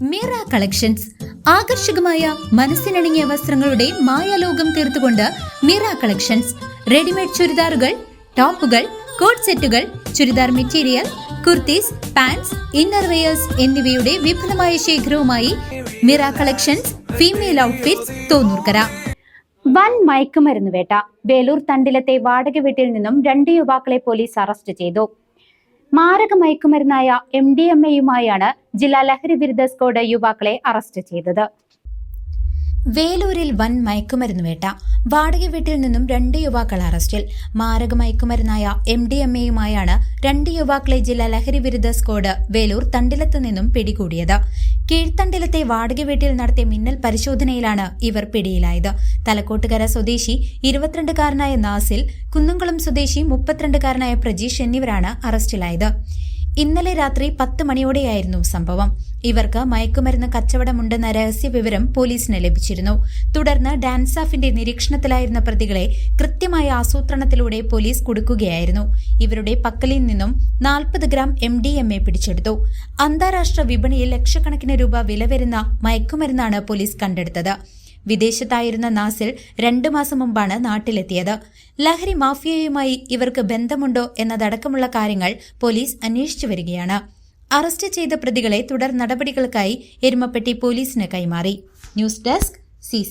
Meera collections. ആകർഷകമായ മനസ്സിനണിഞ്ഞ വസ്ത്രങ്ങളുടെ മായാലോകം തീർത്തുകൊണ്ട് മീറ കളക്ഷൻസ്. റെഡിമെയ്ഡ് ചുരിദാറുകൾ ടോപ്പുകൾ കോട്ട് സെറ്റുകൾ churidar material kurtis pants innerwears എന്നിവയുടെ വിപുലമായ ശേഖരവുമായി Mira collections female outfits Thonnurkara. വൻ മയക്കുമരുന്ന് വേട്ട. വേലൂർ തണ്ടിലത്തെ വാടക വീട്ടിൽ നിന്നും രണ്ട് യുവാക്കളെ പോലീസ് അറസ്റ്റ് ചെയ്തു. മാരക മയക്കുമരുന്നായ എം ഡി എം എയുമായാണ് ജില്ലാ ലഹരി വിരുദ്ധ സ്ക്വാഡ് യുവാക്കളെ അറസ്റ്റ് ചെയ്തത്. വേലൂരിൽ വൻ മയക്കുമരുന്ന് വേട്ട. വാടക വീട്ടിൽ നിന്നും രണ്ട് യുവാക്കൾ അറസ്റ്റിൽ. മാരക മയക്കുമരുന്നായ എം ഡി എം എയുമായാണ് രണ്ട് യുവാക്കളെ ജില്ലാ ലഹരി വിരുദ്ധ സ്കോഡ് വേലൂർ തണ്ടിലത്ത് നിന്നും പിടികൂടിയത്. കീഴ്ത്തണ്ടിലത്തെ വാടക വീട്ടിൽ നടത്തിയ മിന്നൽ പരിശോധനയിലാണ് ഇവർ പിടിയിലായത്. തലക്കോട്ടുകര സ്വദേശി ഇരുപത്തിരണ്ടുകാരനായ നാസിൽ കുന്നംകുളം സ്വദേശി മുപ്പത്തിരണ്ടുകാരനായ പ്രജീഷ് എന്നിവരാണ് അറസ്റ്റിലായത്. ഇന്നലെ രാത്രി പത്ത് മണിയോടെയായിരുന്നു സംഭവം. ഇവർക്ക് മയക്കുമരുന്ന് കച്ചവടമുണ്ടെന്ന രഹസ്യ വിവരം പോലീസിന് ലഭിച്ചിരുന്നു. തുടർന്ന് ഡാൻസാഫിന്റെ നിരീക്ഷണത്തിലായിരുന്ന പ്രതികളെ കൃത്യമായ ആസൂത്രണത്തിലൂടെ പോലീസ് കുടുക്കുകയായിരുന്നു. ഇവരുടെ പക്കലിൽ നിന്നും നാൽപ്പത് gram M D M A പിടിച്ചെടുത്തു. അന്താരാഷ്ട്ര വിപണിയിൽ ലക്ഷക്കണക്കിന് രൂപ വില വരുന്ന മയക്കുമരുന്നാണ് പോലീസ് കണ്ടെടുത്തത്. വിദേശത്തായിരുന്ന നാസിൽ രണ്ടു മാസം മുമ്പാണ് നാട്ടിലെത്തിയത്. ലഹരി മാഫിയയുമായി ഇവർക്ക് ബന്ധമുണ്ടോ എന്നതടക്കമുള്ള കാര്യങ്ങൾ പോലീസ് അന്വേഷിച്ചു വരികയാണ്. അറസ്റ്റ് ചെയ്ത പ്രതികളെ തുടർ നടപടികൾക്കായി എരുമപ്പെട്ടി പോലീസിന് കൈമാറി. News desk C